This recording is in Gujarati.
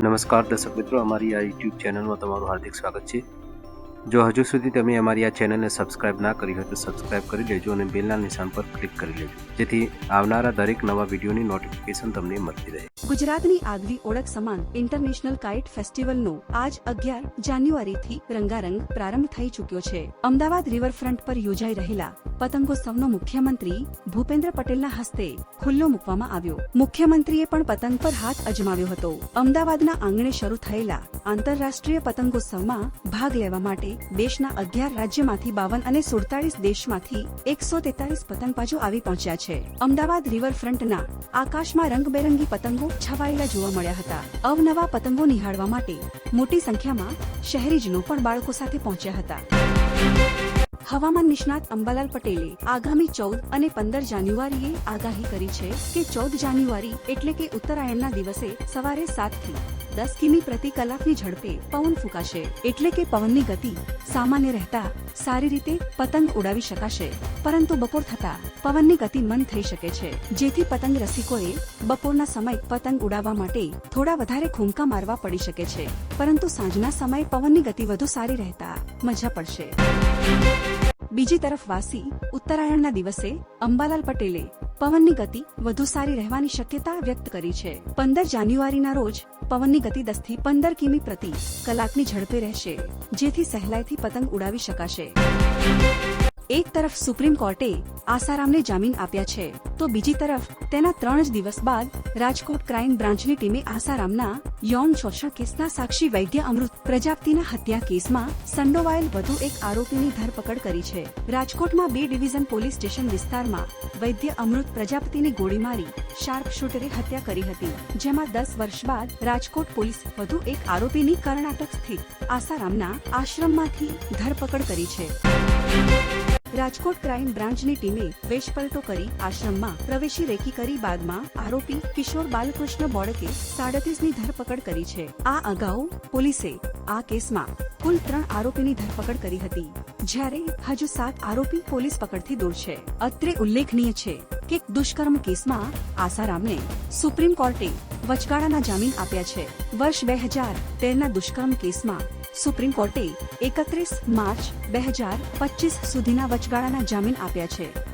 નમસ્કાર દર્શક મિત્રો, અમારી આ યુટ્યુબ ચેનલમાં તમારું હાર્દિક સ્વાગત છે. જો હજુ સુધી તમે અમારી આ ચેનલને સબસ્ક્રાઇબ ના કરી હોય તો સબસ્ક્રાઇબ કરી લેજો અને બેલના નિશાન પર ક્લિક કરી લેજો. જેથી આવનારા દરેક નવા વિડીયોની નોટિફિકેશન તમને મળતી રહે. ગુજરાતની આગવી ઓળખ સમાન ઇન્ટરનેશનલ કાઇટ ફેસ્ટિવલનો આજ અગિયાર જાન્યુઆરીથી રંગારંગ પ્રારંભ થઈ ચૂક્યો છે. અમદાવાદ રિવરફ્રન્ટ પર યોજાઈ રહેલા પતંગોત્સવનો મુખ્યમંત્રી ભૂપેન્દ્ર પટેલના હસ્તે ખુલ્લો મૂકવામાં આવ્યો. મુખ્યમંત્રીએ પણ પતંગ પર હાથ અજમાવ્યો હતો. અમદાવાદના આંગણે શરૂ થયેલા આંતરરાષ્ટ્રીય પતંગોત્સવમાં ભાગ લેવા માટે દેશના અગિયાર રાજ્યમાંથી બાવન અને સુડતાલીસ દેશમાંથી એકસો તેતાલીસ પતંગબાજો આવી પહોંચ્યા છે. અમદાવાદ રિવરફ્રન્ટના આકાશમાં રંગબેરંગી પતંગો છવાયેલા જોવા મળ્યા હતા. અવનવા પતંગો નિહાળવા માટે મોટી સંખ્યામાં શહેરીજનો પણ બાળકો સાથે પહોંચ્યા હતા. હવામાન નિષ્ણાત અંબાલાલ પટેલે આગામી ચૌદ અને પંદર જાન્યુઆરીએ આગાહી કરી છે કે ચૌદ જાન્યુઆરી એટલે કે ઉત્તરાયણના દિવસે સવારે સાતથી દસ કિમી પ્રતિ કલાકની ઝડપે પવન ફૂંકાશે. એટલે કે પવનની ગતિ સામાન્ય રહેતા સારી રીતે પતંગ ઉડાવી શકાશે. પરંતુ બપોર થતા પવનની ગતિ મંદ થઈ શકે છે. જેથી પતંગ રસિકોએ બપોરના સમય પતંગ ઉડાવવા માટે થોડા વધારે ખૂંકા મારવા પડી શકે છે. પરંતુ સાંજના સમયે પવનની ગતિ વધુ સારી રહેતા મજા પડશે. બીજી તરફ વાસી ઉત્તરાયણના દિવસે અંબાલાલ પટેલે પવનની ગતિ વધુ સારી રહેવાની શક્યતા વ્યક્ત કરી છે. પંદર જાન્યુઆરીના રોજ પવનની ગતિ દસથી પંદર કિમી પ્રતિ કલાકની ઝડપે રહેશે, જેથી સહેલાઈથી પતંગ ઉડાવી શકાશે. એક તરફ સુપ્રીમ કોર્ટે આસારામને જામીન આપ્યા છે. તો બીજી તરફ, તેના ત્રણ જ દિવસ બાદ રાજકોટ ક્રાઇમ બ્રાન્ચની ટીમે આસારામના યૌન શોષણ કેસના સાક્ષી વૈદ્ય અમૃત પ્રજાપતિના હત્યા કેસમાં સંડોવાયેલ વધુ એક આરોપીની ધરપકડ કરી છે. રાજકોટમાં બે ડિવિઝન પોલીસ સ્ટેશન વિસ્તારમાં વૈદ્ય અમૃત પ્રજાપતિની ગોળી મારી શાર્પ શૂટરે હત્યા કરી હતી. જેમાં દસ વર્ષ બાદ રાજકોટ પોલીસ વધુ એક આરોપીની કર્ણાટક સ્થિત આસારામના આશ્રમમાંથી ધરપકડ કરી છે. રાજકોટ ક્રાઇમ બ્રાન્ચની ટીમે વેશપલટો કરી આશ્રમમાં પ્રવેશી રેકી કરી બાદમાં આરોપી કિશોર બાલકૃષ્ણ બોડકે સાડત્રીસની ધરપકડ કરી છે. આ અગાઉ પોલીસે આ કેસમાં કુલ ત્રણ આરોપીની ધરપકડ કરી હતી. જ્યારે હજુ સાત આરોપી પોલીસ પકડથી દૂર છે. અત્રે ઉલ્લેખનીય છે કે દુષ્કર્મ કેસમાં આસારામને સુપ્રીમ કોર્ટે વચગાળાના જામીન આપ્યા છે. વર્ષ બે હજાર તેરના દુષ્કર્મ કેસમાં સુપ્રીમ કોર્ટે એકત્રીસ માર્ચ બે હજાર પચીસ સુધીના વચગાળાના જામીન આપ્યા છે.